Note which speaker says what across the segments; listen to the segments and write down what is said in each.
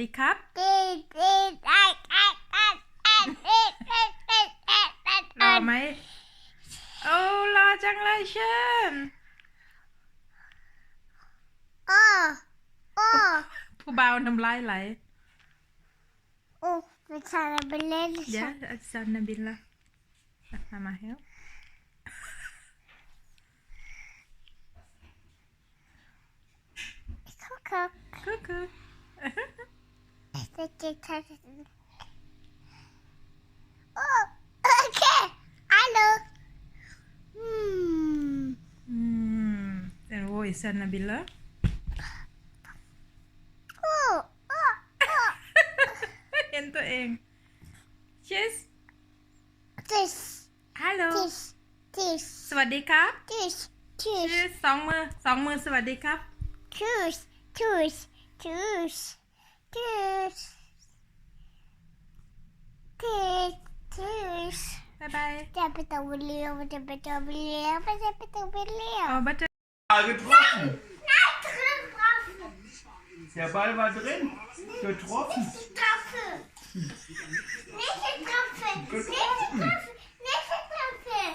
Speaker 1: สวัสดีครับ
Speaker 2: ดีดีได้ได้ได้ได้ดีดีดีดีดี
Speaker 1: รอไหมโอ้รอจังเลยเชิญ
Speaker 2: โอ้โอ้
Speaker 1: ผู้บ่าวน้ำลายไหล
Speaker 2: โอ้ไปทานไปเล่น
Speaker 1: เดี๋ย วอาจารย์นบินละมามาเฮล
Speaker 2: เขาเขา
Speaker 1: คือคือ
Speaker 2: จะกินทานโอ้โอเคฮัลโหลอืม
Speaker 1: อืมเออโอ้ยอาจารย์นบินละ
Speaker 2: โอ้โอ้โอ้
Speaker 1: เห็นตัวเองชิส
Speaker 2: this
Speaker 1: ฮัลโหล
Speaker 2: this this
Speaker 1: สวัสดีครับ
Speaker 2: this
Speaker 1: ชิ
Speaker 2: this
Speaker 1: สสองมือสองมือสวัสดีครับ
Speaker 2: choose choose choose Tjus. Tjus. Bye bye. Dapat
Speaker 1: Wat beliau, dapat tahu beliau, dapat tahu. Oh, bitte.
Speaker 3: Ah, getroffen.
Speaker 2: Nein, getroffen.
Speaker 3: Der Ball war drin. Getroffen.
Speaker 2: Nicht getroffen. Nicht getroffen. Nicht getroffen. Nicht
Speaker 3: getroffen.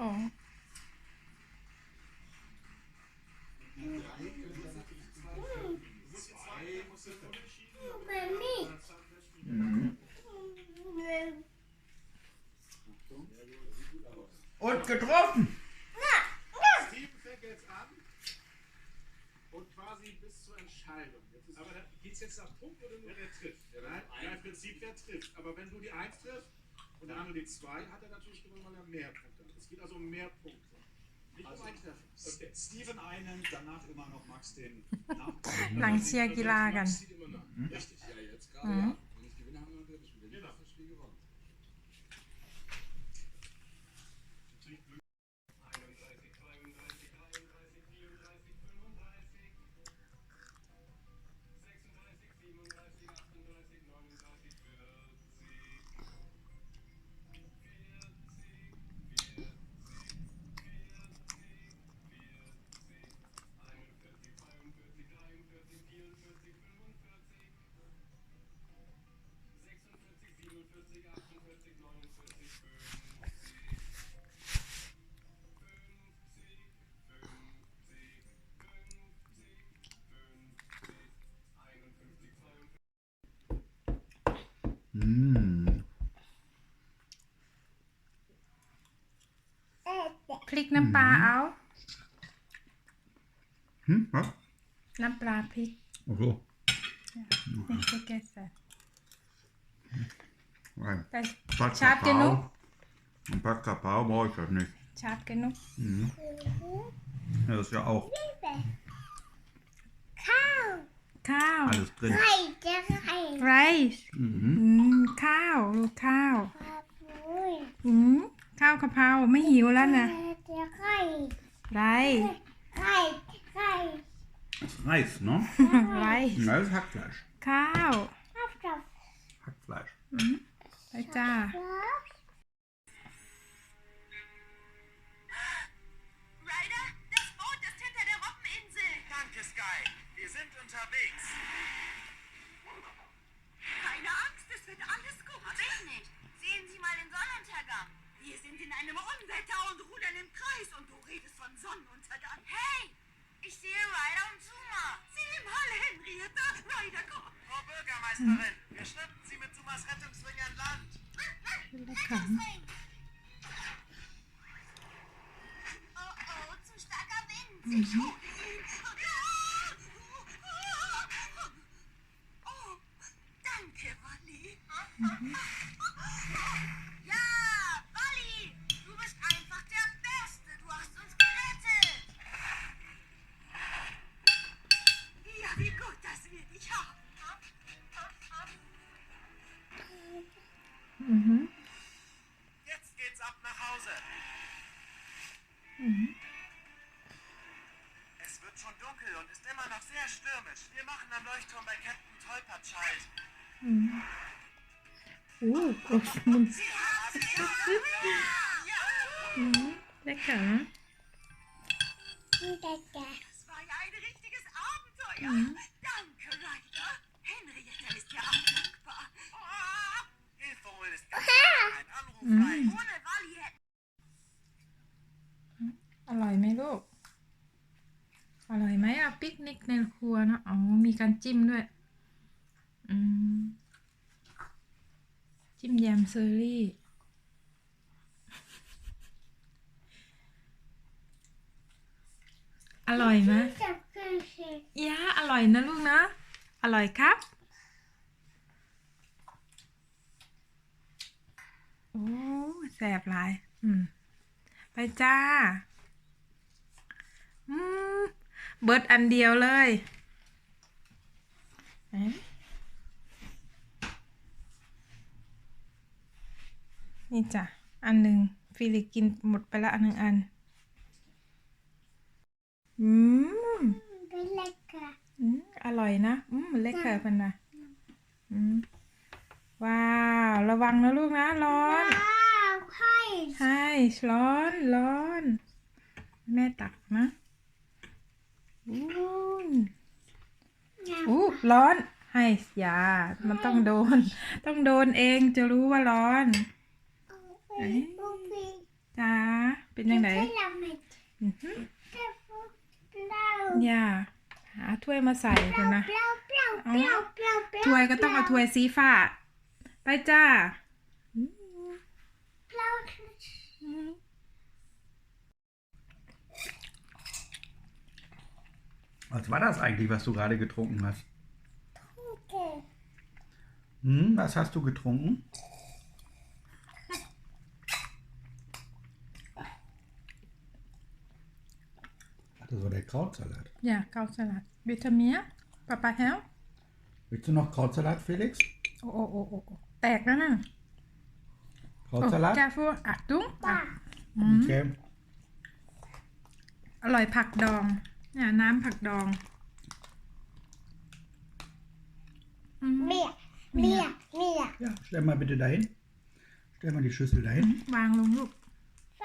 Speaker 4: Oh. quasi bis zur Entscheidung. Aber geht es jetzt nach Punkt oder nur wer trifft? Ja, Nein, ja, im Prinzip wer trifft. Aber wenn du die 1 trifft und der andere die 2, hat er natürlich gewonnen, weil er mehr Punkte hat. Es geht also um mehr Punkte. Also.
Speaker 5: Okay. Steven einen, danach immer noch Max den
Speaker 4: Nachteil. Langsjährige Lagern. Richtig,
Speaker 5: ja, jetzt gerade,
Speaker 1: mhm.
Speaker 5: ja.
Speaker 1: พริกน้ำปลาเอา
Speaker 3: Hm, was?
Speaker 1: น้ำปลาพริก
Speaker 3: Ach so.
Speaker 1: nicht vergessen
Speaker 3: Ein
Speaker 1: Das
Speaker 3: Pack
Speaker 1: Schad genug?
Speaker 3: Kakao. Ein Pack Kakao brauche ich das nicht.
Speaker 1: ชาร์จกันนุก
Speaker 3: Das ist ja auch
Speaker 2: Cow.
Speaker 1: ข้าว
Speaker 3: alles drin.
Speaker 2: Hey, der Hey.
Speaker 1: ไรซ์
Speaker 3: Mhm.
Speaker 1: อืม ข้าว ลูกข้าว
Speaker 2: Papi.
Speaker 1: อืม ข้าวกะเพราไม่หิวแล้วนะ
Speaker 2: Der Hey.
Speaker 1: ไร
Speaker 2: Hey, hey.
Speaker 3: Das ist Reis, ne?
Speaker 1: ไรซ์
Speaker 3: Ja, das ist Hackfleisch.
Speaker 1: ข้าว
Speaker 2: After.
Speaker 3: Hackfleisch.
Speaker 1: ไปจ้
Speaker 6: Frau Bürgermeisterin, wir schleppen Sie mit Sumas Rettungsring an Land.
Speaker 7: Oh oh, zu starker Wind. Ich hole ihn. Oh, danke, Wally. Ja,
Speaker 6: ab nach Hause. Es wird schon dunkel und ist immer noch sehr stürmisch. Wir machen am Leuchtturm bei Captain Tollpatsch halt.
Speaker 1: โอ้กรสมุน
Speaker 7: Sie haben es Ja.
Speaker 1: อืมเล็กเก๋อ
Speaker 2: Der, der.
Speaker 7: Das war ja ein richtiges Danke, Ryder. Henrietta ist ja auch dankbar.
Speaker 6: Hilfe holen ist ganz ein Anruf reicht.
Speaker 7: Ohne
Speaker 1: อร่อยไหมลูก อร่อยไหมอะปิกนิกในครัวเนะอ๋อ มีการจิ้มด้วย อืม จิ้มแยมเซอรี่ อร่อยไหม
Speaker 2: จับกันสิ
Speaker 1: ยาอร่อยนะลูกนะ อร่อยครับ โอ้ แสบหลาย อืม ไปจ้า เบิดอันเดียวเลยเอ๊ะนี่จ้ะ อันหนึ่งฟิลิปกินหมดไปละอันหนึ่งอัน อืม
Speaker 2: เป็นเล็กค่ะ
Speaker 1: อืมอร่อยนะ อืมมันเล็กเกินไปนะอืมว้าว ระวังนะลูกนะ ร้อน
Speaker 2: ว้าวให้
Speaker 1: ใช่ร้อน ร้อน แม่ตักนะ อู้อู้ร้อน ให้อยา มันต้องโดน ต้องโดนเองจะรู้ว่าร้อน
Speaker 2: เอ้ยพวกพี่
Speaker 1: จ้าเป็นยังไง
Speaker 2: ให้เราไม่
Speaker 1: อื้อหือ
Speaker 2: แต่พวกเรา
Speaker 1: อย่าหาถ้วยมาใส่กันนะ
Speaker 2: เปล่าเปล่าเปล่าเปล่าเปล่า
Speaker 1: ถ้วยก็ต้องเอาถ้วยสีฟ้า ไปจ้า
Speaker 2: เปล่า
Speaker 3: Was war das eigentlich, was du gerade getrunken hast?
Speaker 2: โอเค
Speaker 3: Hm, was hast du getrunken? Das war der Krautsalat.
Speaker 1: อย่าเกาสลัดวิตามินปะปะแฮว
Speaker 3: Willst du noch Krautsalat, Felix?
Speaker 1: โอ้โอ้โอ้โอ้โอ้แตกแล้วนะโอ้
Speaker 3: Krautsalat?
Speaker 1: แกฟูอะตุ้งอะ
Speaker 3: Okay.
Speaker 1: อร่อยผักดอง เนี่ยน้ำผักดองอืม
Speaker 2: เมียเมียเมีย
Speaker 3: Ja, stell mal bitte dahin. Stell mal die Schüssel dahin.
Speaker 1: วางลงลูก
Speaker 2: ไฟ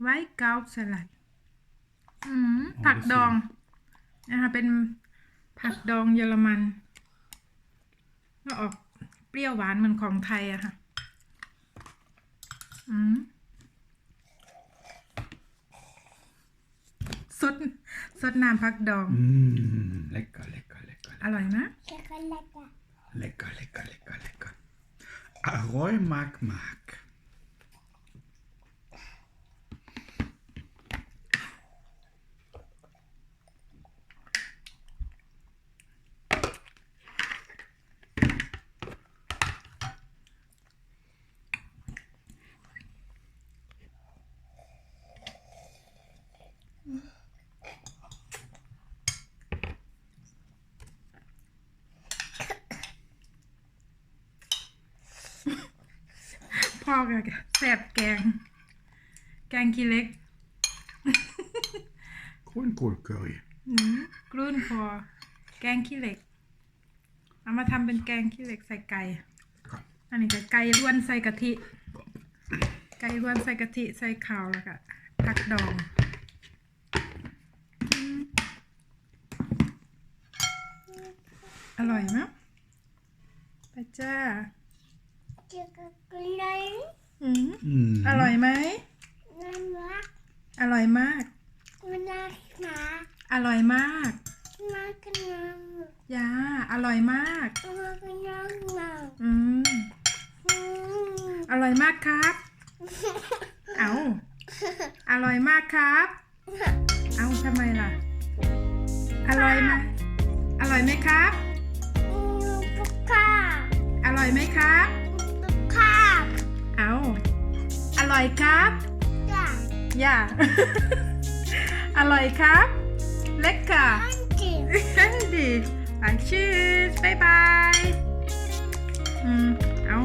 Speaker 1: ไว้เกาสลัด อืมผักดองนะคะเป็นผักดองเยอรมัน ก็ออกเปรี้ยวหวานเหมือนของไทยอะค่ะ อืม สดสดน้ำผักดอง
Speaker 3: Mmh, lecker, lecker, lecker.
Speaker 1: อร่อยนะ
Speaker 2: ช็อกโกแลต
Speaker 3: Mark.
Speaker 1: พ่อกับแสบแกง แกงขี้เล็ก
Speaker 3: Grünkohlcurry.
Speaker 1: อืมกลุ้นพอแกงขี้เหล็ก เอามาทำเป็นแกงขี้เหล็กใส่ไก่
Speaker 3: Komm.
Speaker 1: อันนี้ก็ไก่ล้วนใส่กะทิ ไก่ล้วนใส่กะทิใส่ข้าวแล้วก็ผักดองอืมอร่อยไหมไปจ้า
Speaker 2: ช็อกโกแลต
Speaker 1: อืม
Speaker 3: Mm.
Speaker 1: อร่อยไหม
Speaker 2: น่ารัก
Speaker 1: อร่อยมาก
Speaker 2: น่ารัก
Speaker 1: อร่อยมาก
Speaker 2: น่ารัก
Speaker 1: ยา อร่อยมาก
Speaker 2: น่ารัก
Speaker 1: อืม
Speaker 2: อืม
Speaker 1: อร่อยมากครับ เอา อร่อยมากครับ เอาทำไมล่ะ อร่อยไหมอร่อยไหมครับ
Speaker 2: ลูกค้า
Speaker 1: อร่อยไหมครับ ร่อยครับ
Speaker 2: จ้ะ
Speaker 1: อย่า อร่อยครับ เล็กค่ะ
Speaker 2: อันจิ๋ว
Speaker 1: ดีไปชีสบายบาย อืม เอา